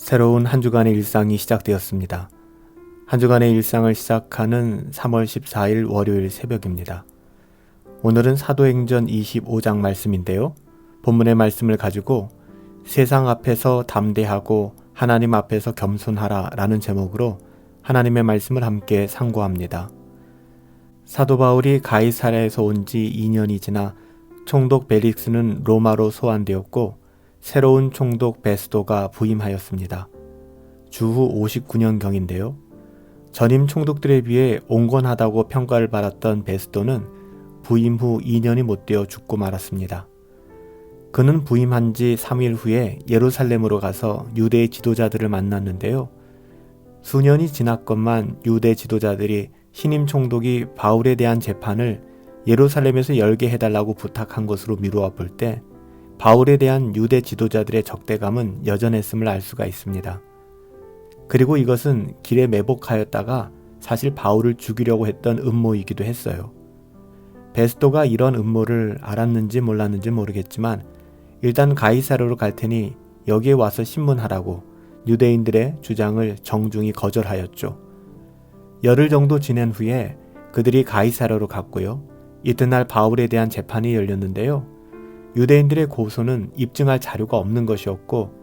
새로운 한 주간의 일상이 시작되었습니다. 한 주간의 일상을 시작하는 3월 14일 월요일 새벽입니다. 오늘은 사도행전 25장 말씀인데요. 본문의 말씀을 가지고 세상 앞에서 담대하고 하나님 앞에서 겸손하라 라는 제목으로 하나님의 말씀을 함께 상고합니다. 사도 바울이 가이사라에서 온 지 2년이 지나 총독 벨릭스는 로마로 소환되었고 새로운 총독 베스도가 부임하였습니다. 주후 59년경인데요. 전임 총독들에 비해 온건하다고 평가를 받았던 베스도는 부임 후 2년이 못 되어 죽고 말았습니다. 그는 부임한 지 3일 후에 예루살렘으로 가서 유대 지도자들을 만났는데요. 수년이 지났건만 유대 지도자들이 신임 총독이 바울에 대한 재판을 예루살렘에서 열게 해달라고 부탁한 것으로 미루어 볼 때 바울에 대한 유대 지도자들의 적대감은 여전했음을 알 수가 있습니다. 그리고 이것은 길에 매복하였다가 사실 바울을 죽이려고 했던 음모이기도 했어요. 베스토가 이런 음모를 알았는지 몰랐는지 모르겠지만 일단 가이사르로 갈 테니 여기에 와서 신문하라고 유대인들의 주장을 정중히 거절하였죠. 열흘 정도 지낸 후에 그들이 가이사르로 갔고요. 이튿날 바울에 대한 재판이 열렸는데요. 유대인들의 고소는 입증할 자료가 없는 것이었고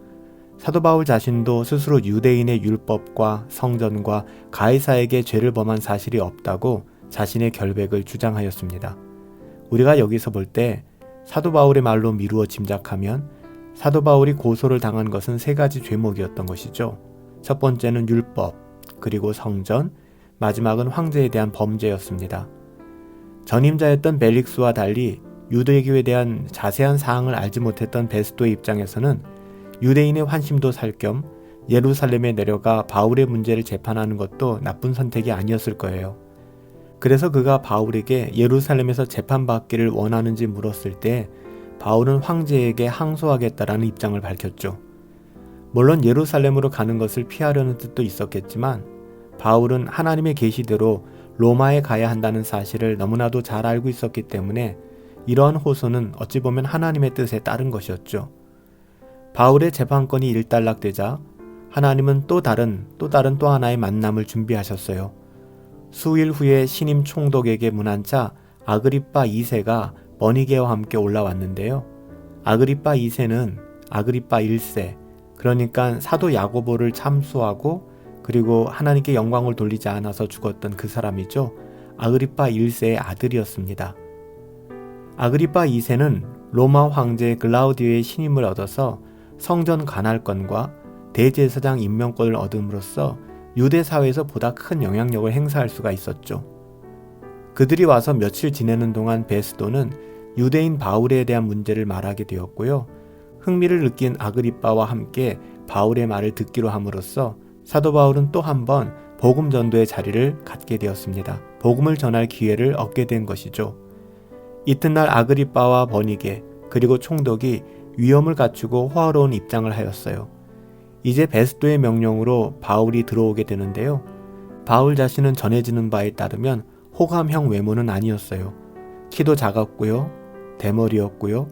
사도 바울 자신도 스스로 유대인의 율법과 성전과 가이사에게 죄를 범한 사실이 없다고 자신의 결백을 주장하였습니다. 우리가 여기서 볼 때 사도 바울의 말로 미루어 짐작하면 사도 바울이 고소를 당한 것은 세 가지 죄목이었던 것이죠. 첫 번째는 율법, 그리고 성전, 마지막은 황제에 대한 범죄였습니다. 전임자였던 벨릭스와 달리 유대교에 대한 자세한 사항을 알지 못했던 베스도의 입장에서는 유대인의 환심도 살 겸 예루살렘에 내려가 바울의 문제를 재판하는 것도 나쁜 선택이 아니었을 거예요. 그래서 그가 바울에게 예루살렘에서 재판받기를 원하는지 물었을 때 바울은 황제에게 항소하겠다라는 입장을 밝혔죠. 물론 예루살렘으로 가는 것을 피하려는 뜻도 있었겠지만 바울은 하나님의 계시대로 로마에 가야 한다는 사실을 너무나도 잘 알고 있었기 때문에 이러한 호소는 어찌 보면 하나님의 뜻에 따른 것이었죠. 바울의 재판권이 일단락되자 하나님은 또 다른 또 다른 또 하나의 만남을 준비하셨어요. 수일 후에 신임 총독에게 문한자 아그리빠 2세가 버니게와 함께 올라왔는데요. 아그리빠 2세는 아그리빠 1세, 그러니까 사도 야고보를 참수하고 그리고 하나님께 영광을 돌리지 않아서 죽었던 그 사람이죠. 아그리빠 1세의 아들이었습니다. 아그리파 2세는 로마 황제 글라우디오의 신임을 얻어서 성전 관할권과 대제사장 임명권을 얻음으로써 유대 사회에서 보다 큰 영향력을 행사할 수가 있었죠. 그들이 와서 며칠 지내는 동안 베스도는 유대인 바울에 대한 문제를 말하게 되었고요. 흥미를 느낀 아그리빠와 함께 바울의 말을 듣기로 함으로써 사도 바울은 또 한 번 복음 전도의 자리를 갖게 되었습니다. 복음을 전할 기회를 얻게 된 것이죠. 이튿날 아그리빠와 버니게 그리고 총독이 위험을 갖추고 호화로운 입장을 하였어요. 이제 베스도의 명령으로 바울이 들어오게 되는데요. 바울 자신은 전해지는 바에 따르면 호감형 외모는 아니었어요. 키도 작았고요. 대머리였고요.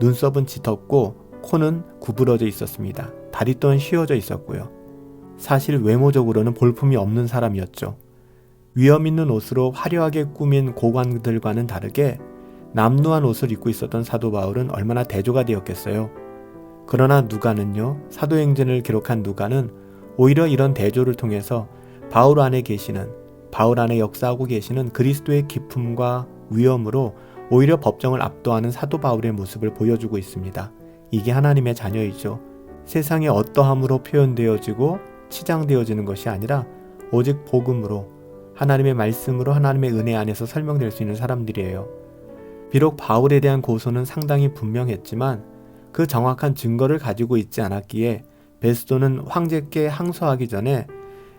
눈썹은 짙었고 코는 구부러져 있었습니다. 다리 또한 휘어져 있었고요. 사실 외모적으로는 볼품이 없는 사람이었죠. 위험 있는 옷으로 화려하게 꾸민 고관들과는 다르게 남루한 옷을 입고 있었던 사도 바울은 얼마나 대조가 되었겠어요. 그러나 누가는요, 사도행전을 기록한 누가는 오히려 이런 대조를 통해서 바울 안에 계시는, 바울 안에 역사하고 계시는 그리스도의 기품과 위엄으로 오히려 법정을 압도하는 사도 바울의 모습을 보여주고 있습니다. 이게 하나님의 자녀이죠. 세상에 어떠함으로 표현되어지고 치장되어지는 것이 아니라 오직 복음으로 하나님의 말씀으로 하나님의 은혜 안에서 설명될 수 있는 사람들이에요. 비록 바울에 대한 고소는 상당히 분명했지만 그 정확한 증거를 가지고 있지 않았기에 베스도는 황제께 항소하기 전에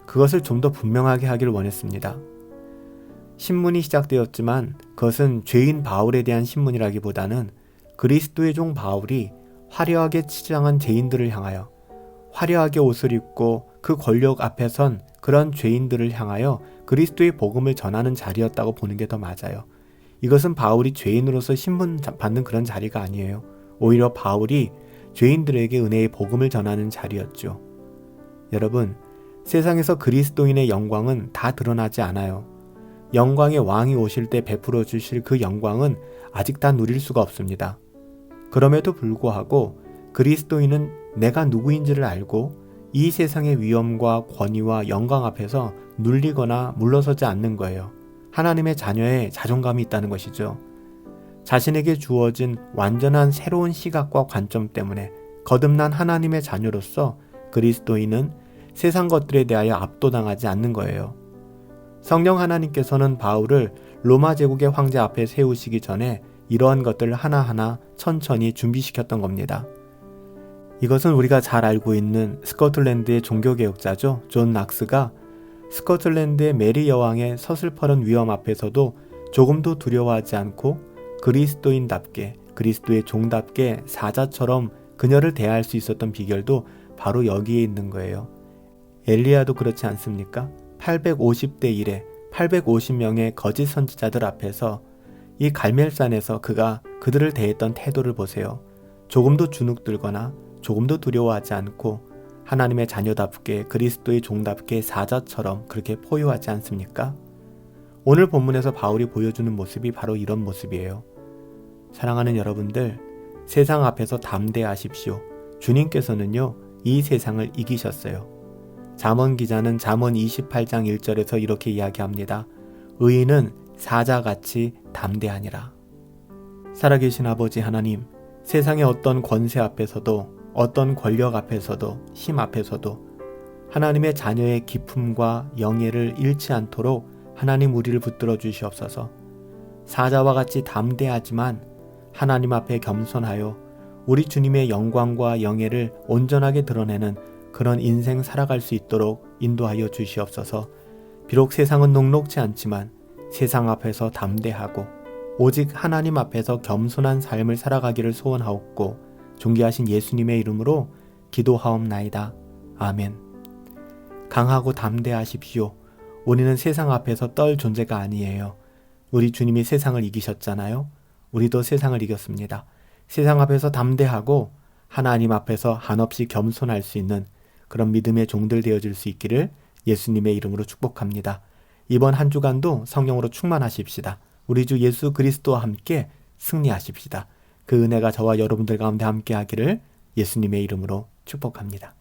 그것을 좀 더 분명하게 하길 원했습니다. 신문이 시작되었지만 그것은 죄인 바울에 대한 신문이라기보다는 그리스도의 종 바울이 화려하게 치장한 죄인들을 향하여 화려하게 옷을 입고 그 권력 앞에 선 그런 죄인들을 향하여 그리스도의 복음을 전하는 자리였다고 보는 게 더 맞아요. 이것은 바울이 죄인으로서 신분 받는 그런 자리가 아니에요. 오히려 바울이 죄인들에게 은혜의 복음을 전하는 자리였죠. 여러분, 세상에서 그리스도인의 영광은 다 드러나지 않아요. 영광의 왕이 오실 때 베풀어 주실 그 영광은 아직 다 누릴 수가 없습니다. 그럼에도 불구하고 그리스도인은 내가 누구인지를 알고 이 세상의 위엄과 권위와 영광 앞에서 눌리거나 물러서지 않는 거예요. 하나님의 자녀의 자존감이 있다는 것이죠. 자신에게 주어진 완전한 새로운 시각과 관점 때문에 거듭난 하나님의 자녀로서 그리스도인은 세상 것들에 대하여 압도당하지 않는 거예요. 성령 하나님께서는 바울을 로마 제국의 황제 앞에 세우시기 전에 이러한 것들을 하나하나 천천히 준비시켰던 겁니다. 이것은 우리가 잘 알고 있는 스코틀랜드의 종교개혁자죠. 존 낙스가 스코틀랜드의 메리 여왕의 서슬퍼런 위험 앞에서도 조금도 두려워하지 않고 그리스도인답게 그리스도의 종답게 사자처럼 그녀를 대할 수 있었던 비결도 바로 여기에 있는 거예요. 엘리야도 그렇지 않습니까? 850대 1에 850명의 거짓 선지자들 앞에서 이 갈멜산에서 그가 그들을 대했던 태도를 보세요. 조금도 주눅들거나 조금도 두려워하지 않고 하나님의 자녀답게 그리스도의 종답게 사자처럼 그렇게 포효하지 않습니까? 오늘 본문에서 바울이 보여주는 모습이 바로 이런 모습이에요. 사랑하는 여러분들, 세상 앞에서 담대하십시오. 주님께서는요, 이 세상을 이기셨어요. 잠언 기자는 잠언 28장 1절에서 이렇게 이야기합니다. 의인은 사자같이 담대하니라. 살아계신 아버지 하나님, 세상의 어떤 권세 앞에서도 어떤 권력 앞에서도 힘 앞에서도 하나님의 자녀의 기품과 영예를 잃지 않도록 하나님 우리를 붙들어 주시옵소서. 사자와 같이 담대하지만 하나님 앞에 겸손하여 우리 주님의 영광과 영예를 온전하게 드러내는 그런 인생 살아갈 수 있도록 인도하여 주시옵소서. 비록 세상은 녹록지 않지만 세상 앞에서 담대하고 오직 하나님 앞에서 겸손한 삶을 살아가기를 소원하옵고 존귀하신 예수님의 이름으로 기도하옵나이다. 아멘. 강하고 담대하십시오. 우리는 세상 앞에서 떨 존재가 아니에요. 우리 주님이 세상을 이기셨잖아요. 우리도 세상을 이겼습니다. 세상 앞에서 담대하고 하나님 앞에서 한없이 겸손할 수 있는 그런 믿음의 종들 되어질 수 있기를 예수님의 이름으로 축복합니다. 이번 한 주간도 성령으로 충만하십시다. 우리 주 예수 그리스도와 함께 승리하십시다. 그 은혜가 저와 여러분들 가운데 함께 하기를 예수님의 이름으로 축복합니다.